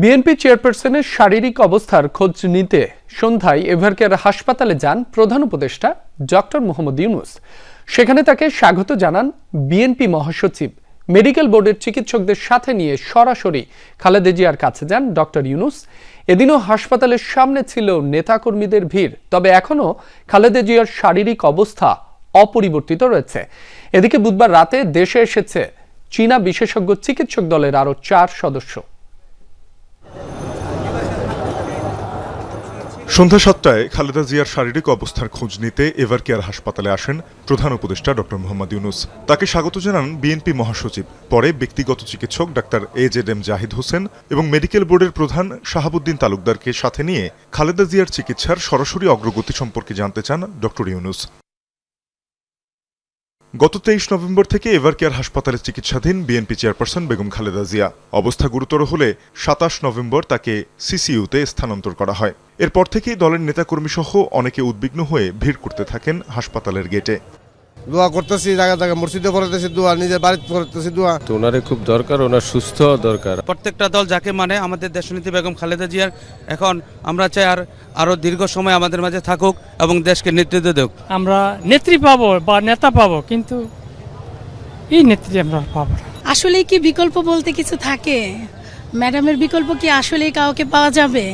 BNP চেয়ারপারসনের শারীরিক অবস্থার খোঁজ নিতে সন্ধ্যায় এভারকেয়ার হাসপাতালে যান প্রধান উপদেষ্টা ডক্টর মোহাম্মদ ইউনুস। সেখানে তাকে স্বাগত জানান বিএনপি মহাসচিব। মেডিকেল বোর্ডের চিকিৎসকদের সাথে নিয়ে সরাসরি খালেদা জিয়ার কাছে যান ডক্টর ইউনুস। এদিনও হাসপাতালের সামনে ছিল নেতাকর্মীদের ভিড়, তবে এখনও খালেদা জিয়ার শারীরিক অবস্থা অপরিবর্তিত রয়েছে। এদিকে বুধবার রাতে দেশে এসেছে চীনা বিশেষজ্ঞ চিকিৎসক দলের আরও চার সদস্য। সন্ধ্যা সাতটায় খালেদা জিয়ার শারীরিক অবস্থার খোঁজ নিতে এভার কেয়ার হাসপাতালে আসেন প্রধান উপদেষ্টা ডক্টর মোহাম্মদ ইউনুস। তাকে স্বাগত জানান বিএনপি মহাসচিব, পরে ব্যক্তিগত চিকিৎসক doctor A Z M Zahid Hossain এবং মেডিকেল বোর্ডের প্রধান শাহাবুদ্দিন তালুকদারকে সাথে নিয়ে খালেদা জিয়ার চিকিৎসার সরাসরি অগ্রগতি সম্পর্কে জানতে চান ডক্টর ইউনুস। গত তেইশ নভেম্বর থেকে এভার কেয়ার হাসপাতালে চিকিৎসাধীন বিএনপি চেয়ারপারসন বেগম খালেদা জিয়া। অবস্থা গুরুতর হলে সাতাশ নভেম্বর তাকে সিসিইউতে স্থানান্তর করা হয়। এরপর থেকেই দলের নেতাকর্মী সহ অনেকে উদ্বিগ্ন হয়ে ভিড় করতে থাকেন হাসপাতালের গেটে। দোয়া করতেছি জায়গা জায়গা মসজিদে পড়তেছি দোয়া নিজের বাড়িতে করতেছি দোয়া। তো ওনারে খুব দরকার ওনার সুস্থ দরকার। প্রত্যেকটা দল যাকে মানে আমাদের দেশনীতি বেগম খালেদা জিয়ার এখন আমরা চাই আর আরও দীর্ঘ সময় আমাদের মাঝে থাকুক এবং দেশকে নেতৃত্ব দেখ আমরা নেত্রী পাবো বা নেতা পাবো কিন্তু এই নেত্রী আমরা পাবো আসলে কি বিকল্প বলতে কিছু থাকে? ম্যাডামের বিকল্প কি আসলেই কাউকে পাওয়া যাবে?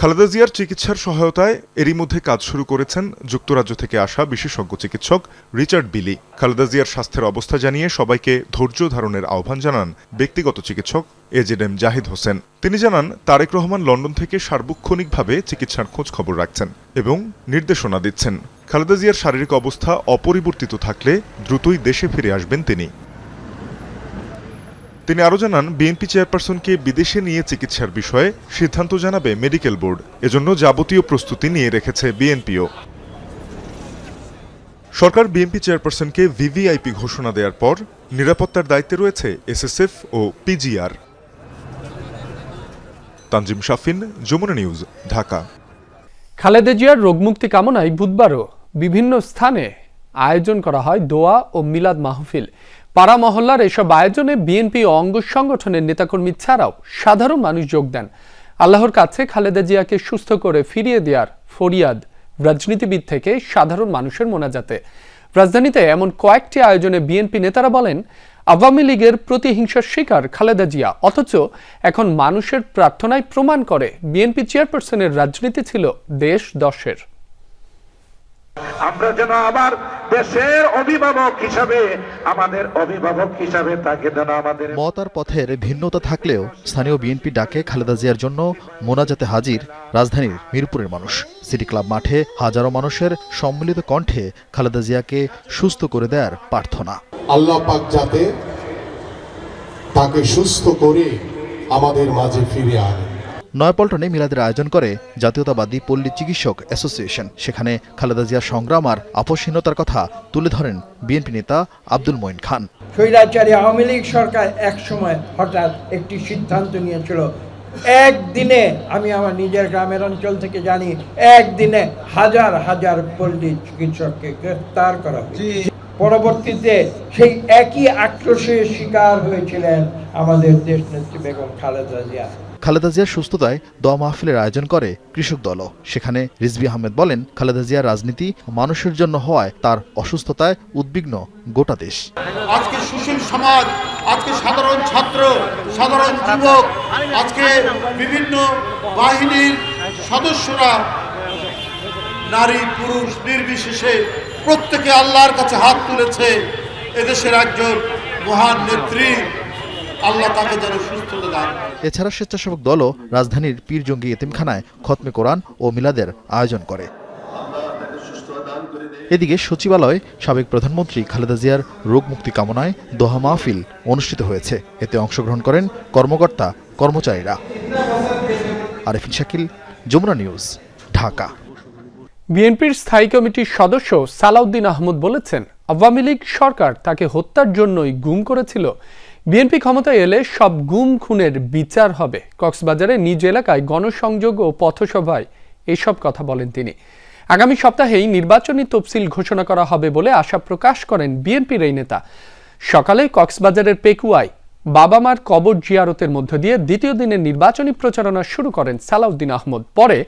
খালেদা জিয়ার চিকিৎসার সহায়তায় এরই মধ্যে কাজ শুরু করেছেন যুক্তরাজ্য থেকে আসা বিশেষজ্ঞ চিকিৎসক রিচার্ড বিলি। খালেদা জিয়ার স্বাস্থ্যের অবস্থা জানিয়ে সবাইকে ধৈর্য ধারণের আহ্বান জানান ব্যক্তিগত চিকিৎসক এজেড এম জাহিদ হোসেন। তিনি জানান, তারেক রহমান লন্ডন থেকে সার্বক্ষণিকভাবে চিকিৎসার খোঁজ খবর রাখছেন এবং নির্দেশনা দিচ্ছেন। খালেদা জিয়ার শারীরিক অবস্থা অপরিবর্তিত থাকলে দ্রুতই দেশে ফিরে আসবেন তিনি। তিনি আরও জানান, বিএনপি চেয়ারপারসনকে বিদেশে নিয়ে চিকিৎসার বিষয়ে সিদ্ধান্ত জানাবে মেডিকেল বোর্ড। এজন্য যাবতীয় প্রস্তুতি নিয়ে রেখেছে বিএনপিও। সরকার বিএনপি চেয়ারপারসনকে ভিভিআইপি ঘোষণা দেওয়ার পর নিরাপত্তার দায়িত্বে রয়েছে এসএসএফ ও পিজিআর। তানজিম শাফিন, যমুনা নিউজ, ঢাকা। খালেদা জিয়ার রোগমুক্তি কামনায় বুধবারও বিভিন্ন স্থানে আয়োজন করা হয় দোয়া ও মিলাদ মাহফিল। পাড়া মহল্লার এসব আয়োজনে বিএনপি অঙ্গ সংগঠনের নেতাকর্মী ছাড়াও সাধারণ মানুষ যোগ দেন। আল্লাহর কাছে খালেদা জিয়াকে সুস্থ করে ফিরিয়ে দেওয়ার ফরিয়াদ রাজনীতিবিদ থেকে সাধারণ মানুষের মোনাজাতে। রাজধানীতে এমন কয়েকটি আয়োজনে বিএনপি নেতারা বলেন, আওয়ামী লীগের প্রতিহিংসার শিকার খালেদা জিয়া, অথচ এখন মানুষের প্রার্থনায় প্রমাণ করে বিএনপি চেয়ারপারসনের রাজনীতি ছিল দেশ দশের। আমরা যেন আবার দেশের অভিভাবক হিসাবে আমাদের অভিভাবক হিসাবে তাকে যেন আমাদের মতার পথের ভিন্নতা থাকলেও স্থানীয় বিএনপি ডাকে খালেদা জিয়ার জন্য মোনাজাতে হাজির রাজধানীর মিরপুরের মানুষ। সিটি ক্লাব মাঠে হাজারো মানুষের সম্মিলিত কণ্ঠে খালেদা জিয়াকে সুস্থ করে দেয়ার প্রার্থনা। আল্লাহ পাক যাতে তাকে সুস্থ করে আমাদের মাঝে ফিরে আনে। নয়াপল্টনে মিলাদের আয়োজন করে জাতীয়তাবাদী পল্লী চিকিৎসক অ্যাসোসিয়েশন। সেখানে খালেদা জিয়ার সংগ্রাম আর আপসহীনতার কথা তুলে ধরেন বিএনপি নেতা আব্দুল মঈন খান। স্বৈরাচারী আওয়ামী লীগ সরকার এক সময় হঠাৎ একটি সিদ্ধান্ত নিয়েছিল একদিনে আমি আমার নিজের গ্রামের অঞ্চল থেকে জানি একদিনে হাজার হাজার পল্লী চিকিৎসককে গ্রেফতার করা হয়েছে। পরবর্তীতে সেই একই আক্রোশের শিকার হয়েছিলেন আমাদের দেশনেত্রী বেগম খালেদা জিয়া। খালেদা জিয়ার সুস্থতায় দোয়া মাহফিলের আয়োজন করে কৃষক দলও। সেখানে রিজবি আহমেদ বলেন, খালেদা জিয়ার রাজনীতি মানুষের জন্য হওয়ায় তার অসুস্থতায় উদ্বিগ্ন গোটা দেশ। আজকে সুশীল সমাজ, আজকে সাধারণ ছাত্র, সাধারণ যুবক, আজকে বিভিন্ন বাহিনীর সদস্যরা, নারী, পুরুষ, নির্বিশেষে প্রত্যেকে আল্লাহর কাছে হাত তুলেছে। এদেশের একজন মহান নেত্রী আল্লাহ তাকে যেন সুস্থতা দান এছাড়া স্বেচ্ছাসেবক দলও রাজধানীর পীরজঙ্গি এতিমখানায় খতমে কোরআন ও মিলাদের আয়োজন করে। এদিকে সচিবালয়ে সাবেক প্রধানমন্ত্রী খালেদা জিয়ার রোগ মুক্তি কামনায় দোহা মাহফিল অনুষ্ঠিত হয়েছে। এতে অংশগ্রহণ করেন কর্মকর্তা কর্মচারীরা। আরেফিন শাকিল যমুনা নিউজ ঢাকা। বিএনপির স্থায়ী কমিটির সদস্য সালাউদ্দিন আহমদ বলেছেন আওয়ামী লীগ সরকার তাকে হত্যার জন্যই গুম করেছিল। বিএনপি ক্ষমতায় এলে সব গুম খুনের বিচার হবে। কক্সবাজারে নিজ এলাকায় গণসংযোগ ও পথসভায় এসব কথা বলেন তিনি। আগামী সপ্তাহেই নির্বাচনী তফসিল ঘোষণা করা হবে বলে আশা প্রকাশ করেন বিএনপির এই নেতা। সকালে কক্সবাজারের পেকুয়ায় বাবা মার কবর জিয়ারতের মধ্য দিয়ে দ্বিতীয় দিনের নির্বাচনী প্রচারণা শুরু করেন সালাউদ্দিন আহমদ। পরে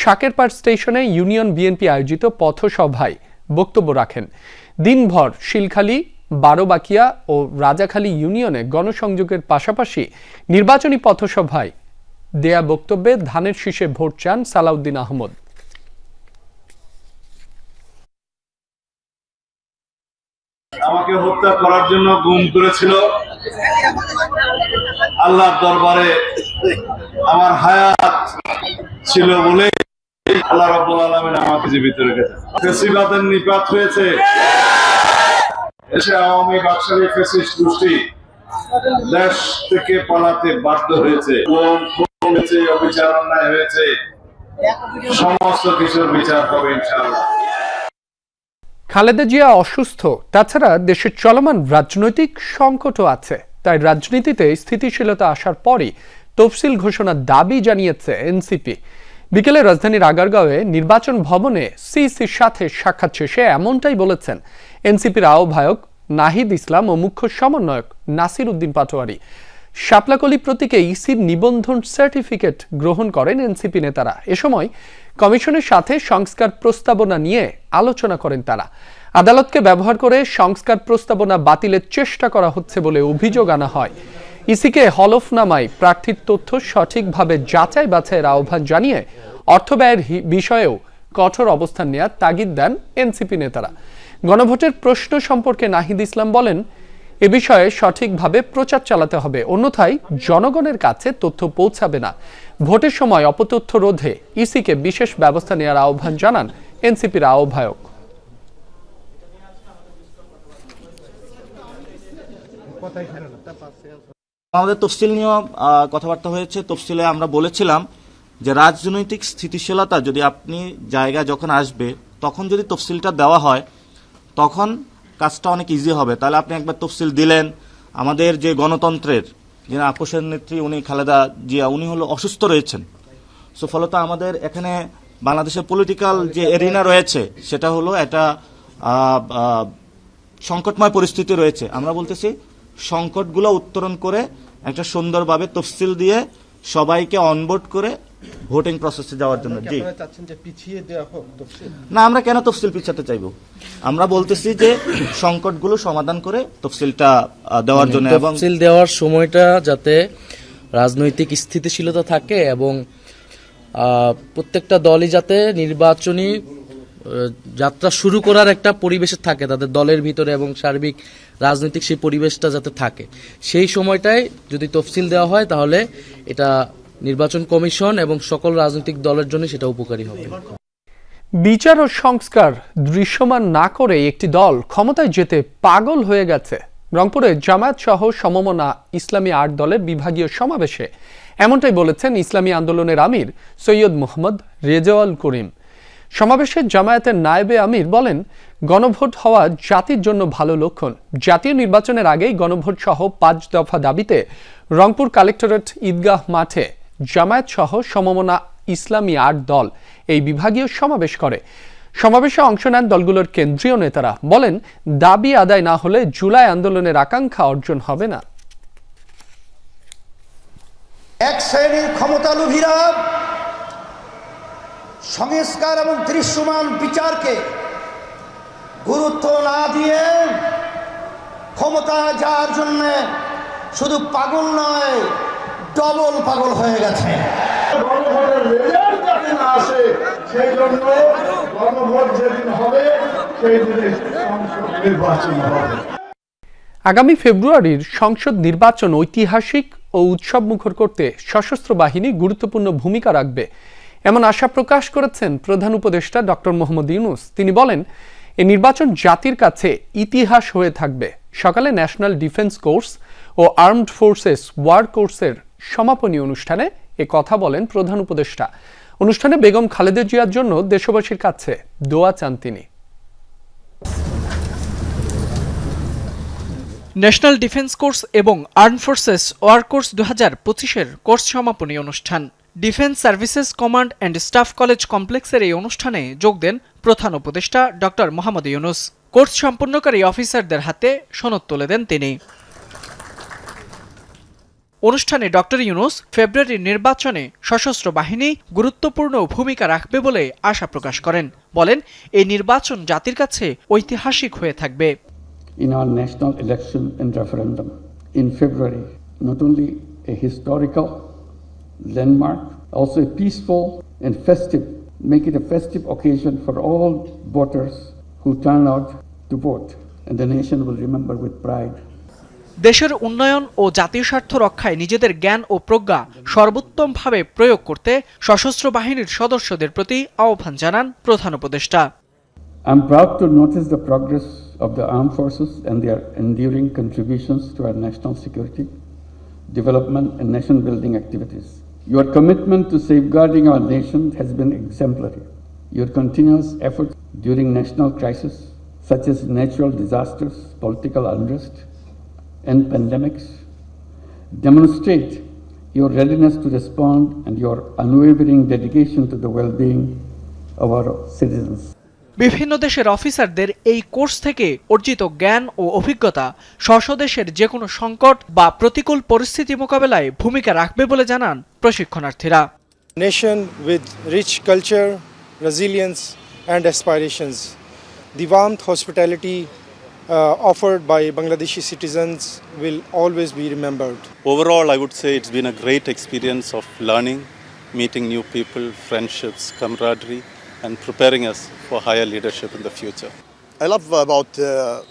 শাকেরপাড় স্টেশনে ইউনিয়ন বিএনপি আয়োজিত পথসভায় বক্তব্য রাখেন। দিনভর শিলখালী বারোবাকিয়া ও রাজাখালী ইউনিয়নে গণসংযোগের পাশাপাশি নির্বাচনী পথসভায় দেয়া বক্তব্যে ধানের শীষে ভোট চান সালাউদ্দিন আহমদ। আমাকে হত্যা করার জন্য গুম করেছিল। আল্লাহর দরবারে আমার হায়াত ছিল বলে আল্লাহ রাব্বুল আলামিন আমাকে জীবিত রেখেছে নিপাত হয়েছে। আওয়ামী বাকশালী গোষ্ঠী দেশ থেকে পালাতে বাধ্য হয়েছে। অবিচার, অন্যায় হয়েছে। সমস্ত কিছুর বিচার হবে খালেদা জিয়া অসুস্থ। তাছাড়া দেশের চলমান রাজনৈতিক সংকটও আছে। তাই রাজনীতিতে স্থিতিশীলতা আসার পরই তফসিল ঘোষণার দাবি জানিয়েছে এনসিপি। বিকেলে রাজধানীর আগারগাঁওয়ে নির্বাচন ভবনে সিইসির সাথে সাক্ষাৎ শেষে এমনটাই বলেছেন এনসিপির আহ্বায়ক নাহিদ ইসলাম ও মুখ্য সমন্বয়ক নাসির উদ্দিন পাটোয়ারি। শাপলাকলি প্রতীকে ইসির নিবন্ধন সার্টিফিকেট গ্রহণ করেন এনসিপি নেতারা। এ সময় কমিশনের সাথে সংস্কার প্রস্তাবনা নিয়ে আলোচনা করেন তারা। আদালতকে ব্যবহার করে সংস্কার প্রস্তাবনা বাতিলের চেষ্টা করা হচ্ছে বলে অভিযোগ আনা হয়। ইসিকে হলফনামায় প্রার্থীর তথ্য সঠিকভাবে যাচাই বাছাইয়ের আহ্বান জানিয়ে অর্থ ব্যয়ের বিষয়েও কঠোর অবস্থান নেওয়ার তাগিদ দেন এনসিপি নেতারা। গণভোটের প্রশ্ন সম্পর্কে নাহিদ ইসলাম বলেন, এ বিষয়ে সঠিকভাবে প্রচার চালাতে হবে, অন্যথায় জনগণের কাছে তথ্য পৌঁছাবে না। ভোটের সময় অপতথ্য রোধে ইসিকে বিশেষ ব্যবস্থা নেওয়ার আহ্বান জানান এনসিপির আহ্বায়ক। আমাদের তফসিল নিয়েও কথাবার্তা হয়েছে। তফসিলে আমরা বলেছিলাম যে রাজনৈতিক স্থিতিশীলতা যদি আপনি জায়গা যখন আসবে, তখন যদি তফসিলটা দেওয়া হয় তখন কাজটা অনেক ইজি হবে। তাহলে আপনি একবার তফসিল দিলেন, আমাদের যে গণতন্ত্রের যিনি আপোষের নেত্রী, উনি খালেদা জিয়া, উনি হলো অসুস্থ রয়েছেন। সো ফলত আমাদের এখানে বাংলাদেশের পলিটিক্যাল যে এরিনা রয়েছে, সেটা হলো একটা সংকটময় পরিস্থিতি রয়েছে। আমরা বলতেছি, সংকটগুলো উত্তরণ করে একটা সুন্দরভাবে তফসিল দিয়ে সবাইকে অনবোর্ড করে ভোটিং প্রসেসে যাওয়ার জন্য। জি। না আমরা কেন তফসিল পিছাতে চাইব? আমরা বলতেছি যে সংকটগুলো সমাধান করে তফসিলটা দেওয়ার জন্য এবং তফসিল দেওয়ার সময়টা যাতে রাজনৈতিক স্থিতিশীলতা থাকে এবং প্রত্যেকটা দলই যাতে নির্বাচনী যাত্রা শুরু করার একটা পরিবেশে থাকে তাদের দলের ভিতরে এবং সার্বিক রাজনৈতিক সেই পরিবেশটা যাতে থাকে। সেই সময়টায় যদি তফসিল দেওয়া হয় তাহলে এটা নির্বাচন কমিশন এবং সকল রাজনৈতিক দলের জন্য সেটা উপকারী হবে। বিচার ও সংস্কার দৃশ্যমান না করে একটি দল ক্ষমতায় যেতে পাগল হয়ে গেছে। রংপুরে জামায়াত সহ সমমনা ইসলামী আট দলের বিভাগীয় সমাবেশে এমনটাই বলেছেন ইসলামী আন্দোলনের আমির সৈয়দ মোহাম্মদ রেজাওয়াল করিম। সমাবেশে জামায়াতের নায়েবে আমির বলেন, গণভোট হওয়া জাতির জন্য ভালো লক্ষণ। জাতীয় নির্বাচনের আগেই গণভোট সহ পাঁচ দফা দাবিতে রংপুর কালেক্টরেট ঈদগাহ মাঠে জামায়াত সহ সমমনা ইসলামী আট দল এই বিভাগীয় সমাবেশ করে। সমাবেশে অংশ নেন দলগুলোর কেন্দ্রীয় নেতারা। বলেন, দাবি আদায় না হলে জুলাই আন্দোলনের আকাঙ্ক্ষা অর্জন হবে না। এক শ্রেণির ক্ষমতালোভীরা সংস্কার এবং দৃশ্যমান বিচারকে গুরুত্ব না দিয়ে ক্ষমতা যাওয়ার জন্য শুধু পাগল নয় ডবল পাগল হয়ে গেছে। আগামী ফেব্রুয়ারির সংসদ নির্বাচন ঐতিহাসিক ও উৎসব মুখর করতে সশস্ত্র বাহিনী গুরুত্বপূর্ণ ভূমিকা রাখবে, এমন আশা প্রকাশ করেছেন প্রধান উপদেষ্টা ডক্টর মোহাম্মদ ইউনুস। তিনি বলেন এই নির্বাচন জাতির কাছে ইতিহাস হয়ে থাকবে। সকালে ন্যাশনাল ডিফেন্স কোর্স ও আর্মড ফোর্সেস ওয়ার কোর্সের সমাপনী অনুষ্ঠানে এ কথা বলেন প্রধান উপদেষ্টা। অনুষ্ঠানে বেগম খালেদা জিয়ার জন্য দেশবাসীর কাছে দোয়া চান তিনি। ন্যাশনাল ডিফেন্স কোর্স এবং আর্ম ফোর্সেস ওয়ার কোর্স দু হাজার পঁচিশের কোর্স সমাপনী অনুষ্ঠান। Defence services command and staff college কমপ্লেক্সের এই অনুষ্ঠানে যোগ দেন প্রধান উপদেষ্টা ডক্টর মোহাম্মদ ইউনুস। কোর্স সম্পন্নকারী অফিসারদের হাতে সনদ তুলে দেন তিনি। অনুষ্ঠানে ডক্টর ইউনুস ফেব্রুয়ারির নির্বাচনে সশস্ত্র বাহিনী গুরুত্বপূর্ণ ভূমিকা রাখবে বলে আশা প্রকাশ করেন। বলেন, এই নির্বাচন জাতির কাছে ঐতিহাসিক হয়ে থাকবে। In our national election and referendum in February not a historical landmark also peaceful and festive make a festive occasion for all voters who turn out to the nation will remember with pride দেশের উন্নয়ন ও জাতীয় স্বার্থ রক্ষায় নিজেদের জ্ঞান ও প্রজ্ঞা সর্বোত্তমভাবে প্রয়োগ করতে সশস্ত্র বাহিনীর সদস্যদের প্রতি আহ্বান জানান প্রধান উপদেষ্টা I'm proud to notice the progress of the armed forces and their enduring contributions to our national security, development, and nation building activities. Your commitment to safeguarding our nation has been exemplary. Your continuous efforts during national crises, such as natural disasters, political unrest, in pandemics. Demonstrate your readiness to respond and your unwavering dedication to the well-being of our citizens. বিভিন্ন দেশের অফিসারদের এই course থেকে অর্জিত জ্ঞান ও অভিজ্ঞতা স্বদেশের যে কোনো সংকট বা প্রতিকূল পরিস্থিতি মোকাবেলায় ভূমিকা রাখবে বলে জানান প্রশিক্ষণার্থীরা nation with rich culture resilience and aspirations the hospitality uh, offered by Bangladeshi citizens will always be remembered. Overall, I would say it's been a great experience of learning, meeting new people, friendships, camaraderie, and preparing us for higher leadership in the future. I love about uh,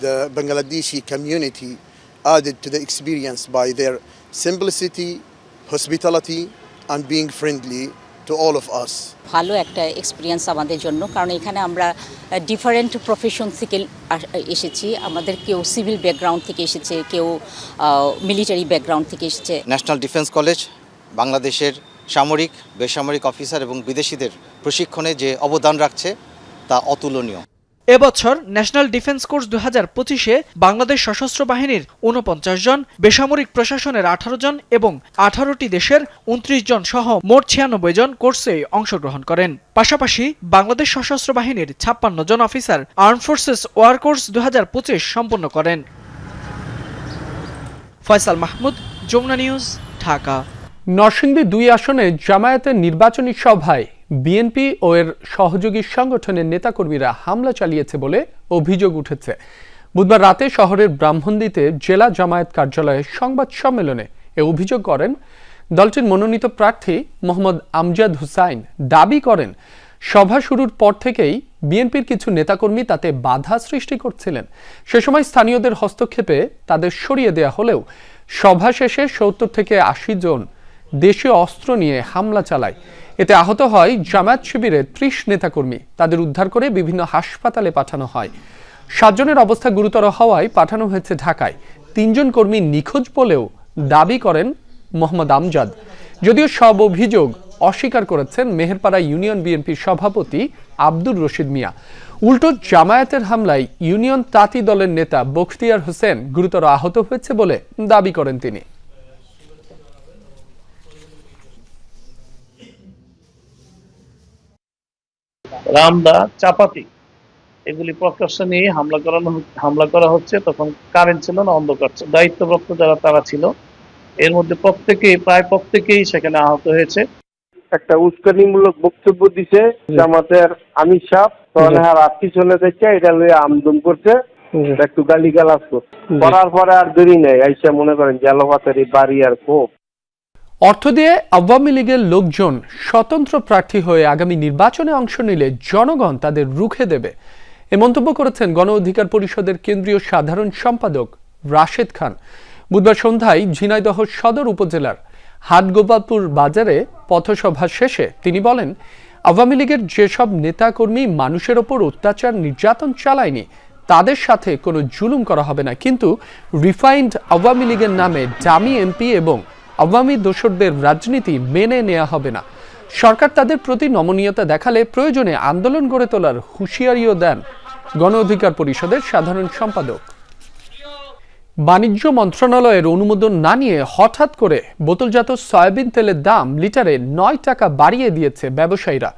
the Bangladeshi community added to the experience by their simplicity, hospitality, and being friendly to all of us ভালো একটা experience আমাদের জন্য কারণ এখানে আমরা different profession থেকে এসেছি। আমাদের কেউ সিভিল ব্যাকগ্রাউন্ড থেকে এসেছে কেউ মিলিটারি ব্যাকগ্রাউন্ড থেকে এসেছে। ন্যাশনাল ডিফেন্স কলেজ বাংলাদেশের সামরিক বেসামরিক অফিসার এবং বিদেশিদের প্রশিক্ষণে যে অবদান রাখছে তা অতুলনীয়। এবছর ন্যাশনাল ডিফেন্স কোর্স দু হাজার পঁচিশে বাংলাদেশ সশস্ত্র বাহিনীর উনপঞ্চাশ জন, বেসামরিক প্রশাসনের আঠারো জন এবং আঠারোটি দেশের উনত্রিশ জন সহ মোট ছিয়ানব্বই জন কোর্সে অংশগ্রহণ করেন। পাশাপাশি বাংলাদেশ সশস্ত্র বাহিনীর ছাপ্পান্ন জন officer arm forces war course দু হাজার পঁচিশ সম্পন্ন করেন। ফয়সাল মাহমুদ, যমুনা নিউজ, ঢাকা। নরসিংদী দুই আসনে জামায়াতের নির্বাচনী সভায় বিএনপি ও এর সহযোগী সংগঠনের নেতাকর্মীরা হামলা চালিয়েছে বলে অভিযোগ উঠেছে। বুধবার রাতে শহরের ব্রাহ্মণদিতে জেলা জামায়াত কার্যালয়ে সংবাদ সম্মেলনে এ অভিযোগ করেন। দলটির মনোনীত প্রার্থী মোহাম্মদ আমজাদ হুসাইন দাবি করেন, সভা শুরুর পর থেকেই বিএনপির কিছু নেতাকর্মী তাতে বাধা সৃষ্টি করছিলেন। সে সময় স্থানীয়দের হস্তক্ষেপে তাদের সরিয়ে দেয়া হলেও সভা শেষে সত্তর থেকে আশি জন দেশীয় অস্ত্র নিয়ে হামলা চালায়। এতে আহত হয় জামায়াত শিবিরের ত্রিশ নেতাকর্মী। তাদের উদ্ধার করে বিভিন্ন হাসপাতালে পাঠানো হয়। সাতজনের অবস্থা গুরুতর হওয়ায় পাঠানো হয়েছে ঢাকায়। তিনজন কর্মী নিখোঁজ বলেও দাবি করেন মোহাম্মদ আমজাদ। যদিও সব অভিযোগ অস্বীকার করেছেন মেহেরপাড়া ইউনিয়ন বিএনপির সভাপতি আব্দুর রশিদ মিয়া। উল্টো জামায়াতের হামলায় ইউনিয়ন তাঁতি দলের নেতা বখতিয়ার হোসেন গুরুতর আহত হয়েছে বলে দাবি করেন তিনি। রামদা চাপাতি এগুলি প্রকাশ্য নিয়ে হামলা করানো হামলা করা হচ্ছে। তখন কারেন্ট ছিল না অন্ধকার ছিল। দায়িত্বপ্রাপ্ত যারা তারা ছিল। এর মধ্যে প্রত্যেকেই প্রায় প্রত্যেকেই সেখানে আহত হয়েছে। একটা উস্কানিমূলক বক্তব্য দিছে জামাতের আমির সাহ তখন আর পিছনে থেকে এটা লইয়া আমদম করছে। একটু গালি গালাজ করছে করার পরে আর দেরি নেই আইসা মনে করেন জালাপাতের এই বাড়ি আর খুব অর্থ দিয়ে আওয়ামী লীগের লোকজন স্বতন্ত্র প্রার্থী হয়ে আগামী নির্বাচনে অংশ নিলে জনগণ তাদের রুখে দেবে। এ মন্তব্য করেছেন গণ অধিকার পরিষদের কেন্দ্রীয় সাধারণ সম্পাদক রাশেদ খান। বুধবার সন্ধ্যায় ঝিনাইদহ সদর উপজেলার হাটগোপালপুর বাজারে পথসভা শেষে তিনি বলেন, আওয়ামী লীগের যেসব নেতাকর্মী মানুষের ওপর অত্যাচার নির্যাতন চালায়নি, তাদের সাথে কোনো জুলুম করা হবে না। কিন্তু রিফাইন্ড আওয়ামী লীগের নামে ডামি এমপি এবং আওয়ামী দোসরদের রাজনীতি মেনে নেওয়া হবে না। সরকার তাদের প্রতি নমনীয়তা দেখালে প্রয়োজনে আন্দোলন গড়ে তোলার হুঁশিয়ারিও দেন গণ অধিকার পরিষদের সাধারণ সম্পাদক। বাণিজ্য মন্ত্রণালয়ের অনুমোদন না নিয়ে হঠাৎ করে বোতলজাত সয়াবিন তেলের দাম লিটারে নয় টাকা বাড়িয়ে দিয়েছে ব্যবসায়ীরা।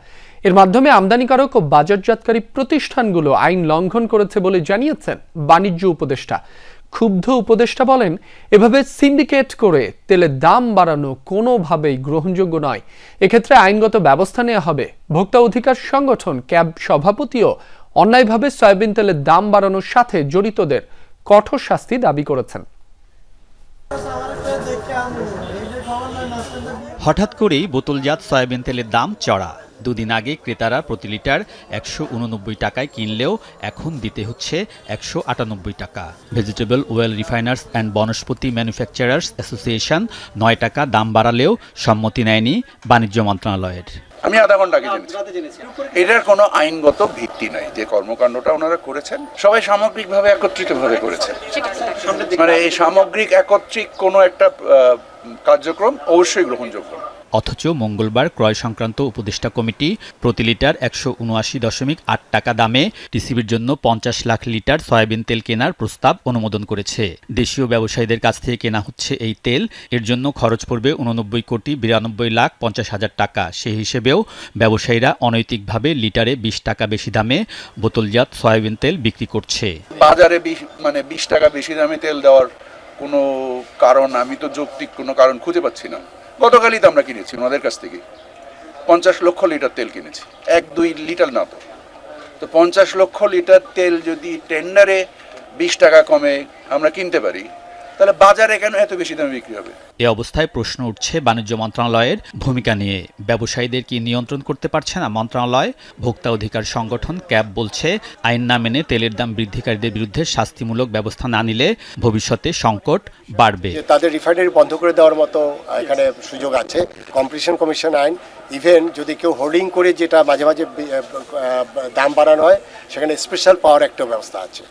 এর মাধ্যমে আমদানিকারক ও বাজারজাতকারী প্রতিষ্ঠানগুলো আইন লঙ্ঘন করেছে বলে জানিয়েছেন বাণিজ্য উপদেষ্টা। ক্ষুব্ধ উপদেষ্টা বলেন, এভাবে সিন্ডিকেট করে তেলের দাম বাড়ানো কোনোভাবেই গ্রহণযোগ্য নয়। এক্ষেত্রে আইনগত ব্যবস্থা নেওয়া হবে। ভোক্তা অধিকার সংগঠন, ক্যাব সভাপতিও অন্যায়ভাবে সয়াবিন তেলের দাম বাড়ানোর সাথে জড়িতদের কঠোর শাস্তি দাবি করেছেন। হঠাৎ করেই বোতলজাত সয়াবিন তেলের দাম চড়া। দুদিন আগে ক্রেতারা প্রতি লিটার একশো উননব্বই টাকায় কিনলেও এখন দিতে হচ্ছে একশো আটানব্বই টাকা। Vegetable oil refiners and vanaspati manufacturers association নয় টাকা দাম বাড়ালেও সম্মতি নেয়নি বাণিজ্য মন্ত্রণালয়ের। আমি আধা ঘণ্টা আগে জেনেছি। এটার কোনো আইনগত ভিত্তি নাই। যে কর্মকাণ্ডটা ওনারা করেছেন সবাই সামগ্রিকভাবে একত্রিতভাবে করেছেন। মানে এই সামগ্রিক একত্রিক কোনো একটা কার্যক্রম অবশ্যই গ্রহণযোগ্য। অথচ মঙ্গলবার ক্রয় সংক্রান্ত উপদেষ্টা কমিটি প্রতি লিটার একশো উনআশি দশমিক আট টাকা দামে টিসিবির জন্য পঞ্চাশ লাখ লিটার সয়াবিন তেল কেনার প্রস্তাব অনুমোদন করেছে। দেশীয় ব্যবসায়ীদের কাছ থেকে কেনা হচ্ছে এই তেল। এর জন্য খরচ পড়বে উননব্বই কোটি বিরানব্বই লাখ পঞ্চাশ হাজার টাকা। সেই হিসেবেও ব্যবসায়ীরা অনৈতিকভাবে লিটারে বিশ টাকা বেশি দামে বোতলজাত সয়াবিন তেল বিক্রি করছে। বাজারে মানে বিশ টাকা বেশি দামে তেল দেওয়ার কোনো কারণ, আমি তো যৌক্তিক কোনো কারণ খুঁজে পাচ্ছি না। গতকালই তো আমরা কিনেছি, ওনাদের কাছ থেকে। পঞ্চাশ লক্ষ লিটার তেল কিনেছি। এক, দুই লিটার না তো। তো পঞ্চাশ লক্ষ লিটার তেল যদি টেন্ডারে বিশ টাকা কমে, আমরা কিনতে পারি। তাহলে বাজারে কেন এত বেশি দামে বিক্রি হবে? এ অবস্থায় প্রশ্ন উঠছে বাণিজ্য মন্ত্রণালয়ের ভূমিকা নিয়ে। ব্যবসায়ীদের কি নিয়ন্ত্রণ করতে পারছে না? মন্ত্রণালয় ভোক্তা অধিকার সংগঠন ক্যাব বলছে আইন না মেনে তেলের দাম বৃদ্ধিকারীদের বিরুদ্ধে শাস্তিমূলক ব্যবস্থা না নিলে ভবিষ্যতে সংকট বাড়বে। তাদের রিফাইনারি বন্ধ করে দেওয়ার মতো এখানে সুযোগ আছে। কম্পিটিশন কমিশন আইন ইভেন যদি কেউ হোল্ডিং করে যেটা মাঝে মাঝে দাম বাড়ানো হয় সেখানে স্পেশাল পাওয়ার একটা ব্যবস্থা আছে।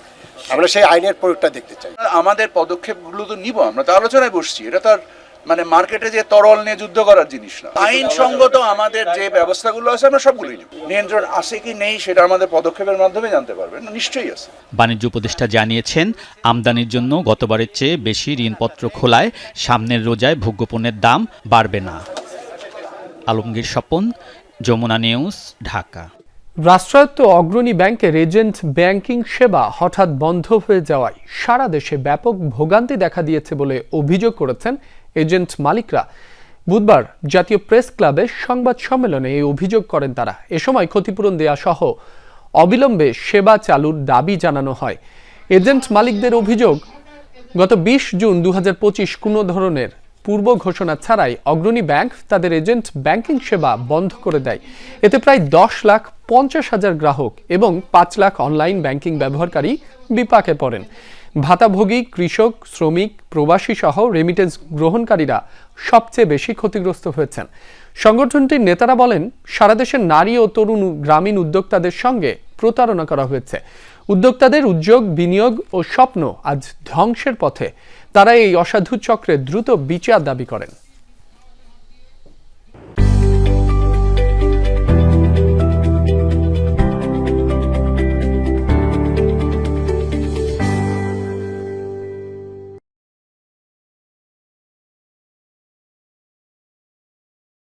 আমরা সেই আইনের প্রয়োগটা দেখতে চাই। আমাদের পদক্ষেপগুলো তো নিব আমরা তো আলোচনায় বসছি এটা তো আর মানে মার্কেটে যে তরল নিয়ে যুদ্ধ করার জিনিস না। আইনসঙ্গত আমাদের যে ব্যবস্থাগুলো আছে আমরা সবগুলোই নেব। নিয়ন্ত্রণ আছে কি নেই সেটা আমাদের পদক্ষেপের মাধ্যমে জানতে পারবেন নিশ্চয়ই আছে। বাণিজ্য উপদেষ্টা জানিয়েছেন আমদানির জন্য গতবারের চেয়ে বেশি ঋণপত্র খোলায় সামনের রোজায় ভোগ্যপণ্যের দাম বাড়বে না। আলমগীর স্বপন যমুনা নিউজ ঢাকা। রাষ্ট্রায়ত্ত অগ্রণী ব্যাংকের এজেন্ট ব্যাংকিং সেবা হঠাৎ বন্ধ হয়ে যাওয়ায় সারা দেশে ব্যাপক ভোগান্তি দেখা দিয়েছে বলে অভিযোগ করেছেন এজেন্ট মালিকরা। বুধবার জাতীয় প্রেস ক্লাবে সংবাদ সম্মেলনে এই অভিযোগ করেন তারা। এ সময় ক্ষতিপূরণ দেয়া সহ অবিলম্বে সেবা চালুর দাবি জানানো হয়। এজেন্ট মালিকদের অভিযোগ, গত বিশ জুন দু হাজার পঁচিশ কোনো ধরনের পূর্ব ঘোষণা ছাড়াই অগ্রণী ব্যাংক তাদের এজেন্ট ব্যাংকিং সেবা বন্ধ করে দেয়। এতে প্রায় দশ লাখ পঞ্চাশ হাজার গ্রাহক এবং পাঁচ লাখ অনলাইন ব্যাংকিং ব্যবহারকারী বিপাকে পড়েন। ভাতাভোগী, কৃষক, শ্রমিক, প্রবাসী সহ রেমিটেন্স গ্রহণকারীরা সবচেয়ে বেশি ক্ষতিগ্রস্ত হয়েছেন। সংগঠনটির নেতারা বলেন, সারা দেশের নারী ও তরুণ গ্রামীণ উদ্যোক্তাদের সঙ্গে প্রতারণা করা হয়েছে। উদ্যোক্তাদের উদ্যোগ, বিনিয়োগ ও স্বপ্ন আজ ধ্বংসের পথে। তারা এই অসাধু চক্রে দ্রুত বিচার দাবি করেন।